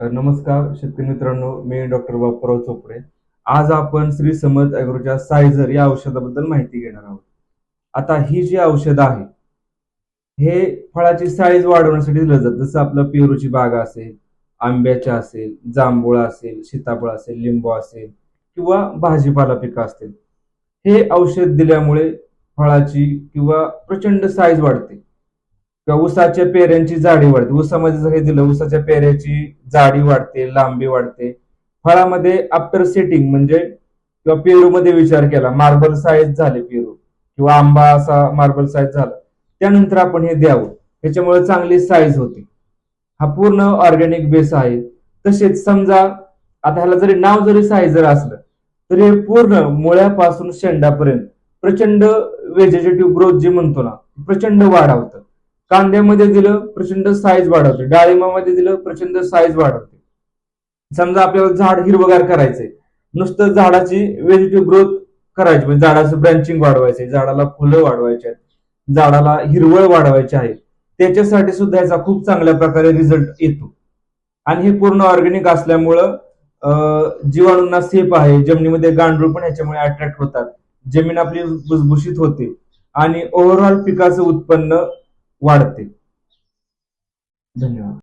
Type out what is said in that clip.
नमस्कार शेतकरी मित्रांनो मी डॉक्टर बापूराव चोपडे. आज आपण श्री समर्थ अॅग्रोच्या सायझर या औषधाबद्दल माहिती घेणार आहोत. आता ही जी औषध आहे हे फळाची साईज वाढवण्यासाठी दिलं जातं जसं आपलं पेरूची बाग असेल आंब्याच्या असेल जांभूळ असेल सीताफळ असेल लिंबू असेल किंवा भाजीपाला पिकं असतील हे औषध दिल्यामुळे फळाची किंवा प्रचंड साईज वाढते. किंवा ऊसाच्या पेऱ्यांची जाडी वाढते. ऊसामध्ये जर हे दिलं ऊसाच्या पेऱ्याची जाडी वाढते लांबी वाढते. फळामध्ये आफ्टर सेटिंग म्हणजे किंवा पेरूमध्ये विचार केला मार्बल साईज झाले पेरू किंवा आंबा असा मार्बल साईज झाला त्यानंतर आपण हे द्यावं. त्याच्यामुळे चांगली साईज होते. हा पूर्ण ऑर्गॅनिक बेस आहे. तसेच समजा आता ह्याला जरी नाव जरी साईज जर असलं तरी हे पूर्ण मुळ्यापासून शेंडापर्यंत प्रचंड व्हेजिटेटिव्ह ग्रोथ जी म्हणतो ना प्रचंड वाढवतं कांद्यामध्ये दिलं प्रचंड साईज वाढवते. डाळिंबामध्ये दिलं प्रचंड साईज वाढवते. समजा आपल्याला झाड हिरवगार करायचंय. नुसतं झाडाची व्हेजिटिव्ह ग्रोथ करायची. म्हणजे झाडाचं ब्रँचिंग वाढवायचंय झाडाला फुलं वाढवायची आहेत झाडाला हिरवळ वाढवायची आहे. त्याच्यासाठी सुद्धा याचा खूप चांगल्या प्रकारे रिझल्ट येतो. आणि हे पूर्ण ऑर्गॅनिक असल्यामुळं जीवाणूंना सेफ आहे. जमिनीमध्ये गांडूळ पण ह्याच्यामुळे अट्रॅक्ट होतात. जमीन आपली भुसभुशीत होते. आणि ओव्हरऑल पिकाचं उत्पन्न वाढते धन्यवाद